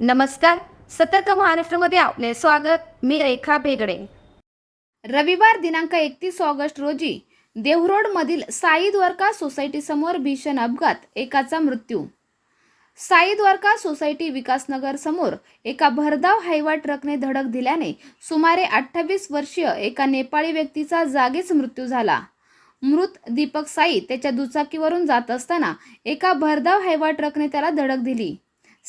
नमस्कार. सतर्क महाराष्ट्रामध्ये आपले स्वागत. मी रेखा बेगडे रविवार दिनांक एकतीस ऑगस्ट रोजी देवरोडमधील साई द्वारका सोसायटीसमोर भीषण अपघात एकाचा मृत्यू. साई द्वारका सोसायटी विकासनगर समोर एका भरधाव हायवा ट्रकने धडक दिल्याने सुमारे अठ्ठावीस वर्षीय एका नेपाळी व्यक्तीचा जागीच मृत्यू झाला. मृत दीपक साई त्याच्या दुचाकीवरून जात असताना एका भरधाव हायवा ट्रकने त्याला धडक दिली.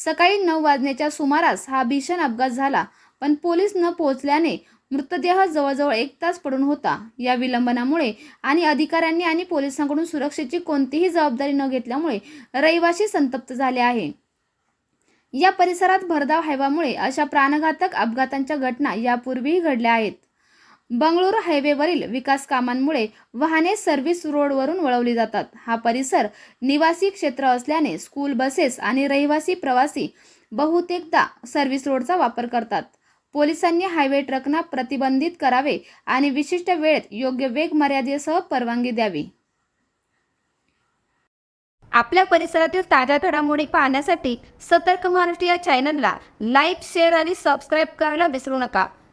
सकाळी नऊ वाजण्याच्या सुमारास हा भीषण अपघात झाला पण पोलीस न पोहोचल्याने मृतदेह जवळजवळ एक तास पडून होता. या विलंबनामुळे आणि अधिकाऱ्यांनी आणि पोलिसांकडून सुरक्षेची कोणतीही जबाबदारी न घेतल्यामुळे रहिवासी संतप्त झाले आहे. या परिसरात भरधाव हायवामुळे अशा प्राणघातक अपघातांच्या घटना यापूर्वीही घडल्या आहेत. बंगळुरू हायवेवरील विकास कामांमुळे वाहने सर्व्हिस रोडवरून वळवली जातात. हा परिसर निवासी क्षेत्र असल्याने स्कूल बसेस आणि रहिवासी प्रवासी बहुतेकदा सर्व्हिस रोडचा वापर करतात. पोलिसांनी हायवे ट्रकना प्रतिबंधित करावे आणि विशिष्ट वेळेत योग्य वेग मर्यादेसह परवानगी द्यावी. आपल्या परिसरातील ताज्या घडामोडी पाहण्यासाठी सतर्क महाराष्ट्र या चॅनलला लाईक शेअर आणि सबस्क्राईब करायला विसरू नका.